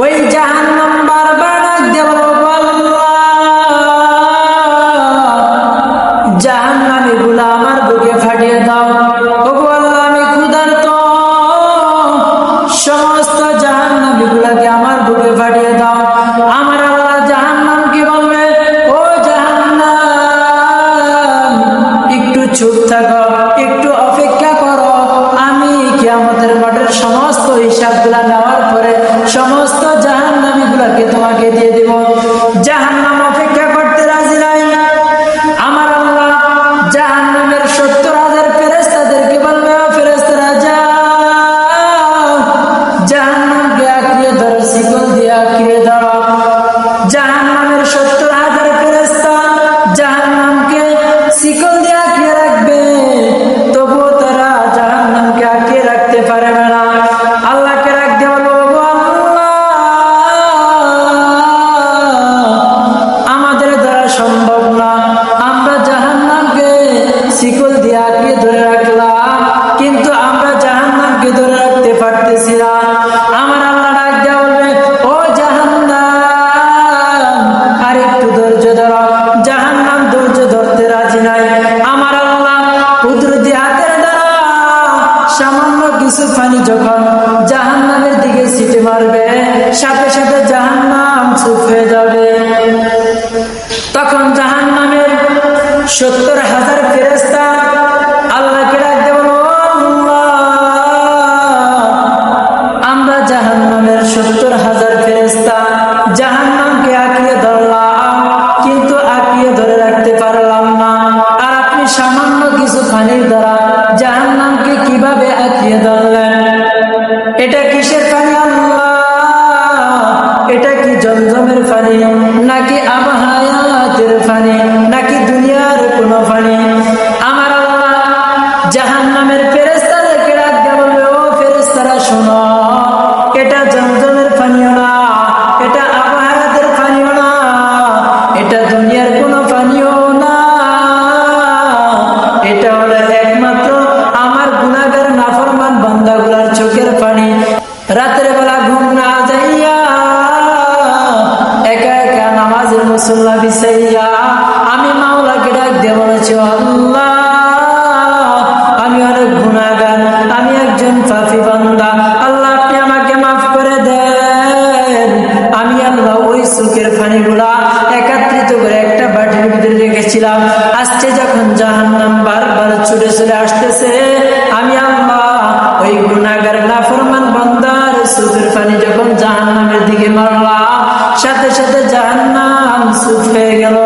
ওই জাহান্নাম বারবার ডাক দিয়ে বলব, আল্লাহ, আমার বুকে ফাটিয়ে দাও। আমি ক্ষুধার্ত। সমস্ত জাহান্নামীগুলোকে আমার বুকে ফাটিয়ে দাও। আমার আল্লাহ জাহান্নাম কি ও জাহান্নাম একটু চুপ থাকো। জাহান্নামের যখন জাহান্নামের দিকে সিটি মারবে, সাথে সাথে জাহান্নাম চুপ যাবে। তখন জাহান্নামের সত্তর হাজার ফেরেস্তা আল্লাহকে বলো আমরা জাহান্নামের সত্তর হাজার ফেরেস্তা জাহান্নামকে ধরলাম, কিন্তু আঁকিয়ে ধরে রাখতে পারলাম না। আর আপনি সামান্য কিছু পানির দ্বারা জাহান্নামকে কীভাবে আঁকিয়ে ধরলেন? পানি নাকি আবহায়াতের পানি নাকি দুনিয়ার কোনো পানি আমার আল্লাহ জাহান্নামের ফেরেস্তাদেরকে রাখতে বলবে, ও শোনো, এটা জমজমের পানিও না, এটা আবহায়াতের পানিও না, এটা দুনিয়ার কোনো পানিও না। এটা হলো একমাত্র আমার গুণাগার নাফরমান বান্দাগুলার চোখের পানি রাতের মুসল্লা বিছাইয়া আমি মাওলাকে ডাক দিয়ে বলেছি, আল্লাহ, আমি অনেক গুণাগার আমি একজন পাপি বান্দা, আল্লাহ, আপনি আমাকে মাফ করে দেন। আমি আল্লাহ ওই সুখের পানিগুলা একত্রিত করে একটা বাটির ভিতরে রেখেছিলাম। আসছে যখন জাহান্নাম বারবার ছুটে চলে আসতেছে, আমি আল্লাহ ওই গুণাগার নাফরমান বান্দার চোখের পানি যখন জাহান্নামের দিকে মারলাম সাথে সাথে জাহান্নাম চুপ হয়ে গেল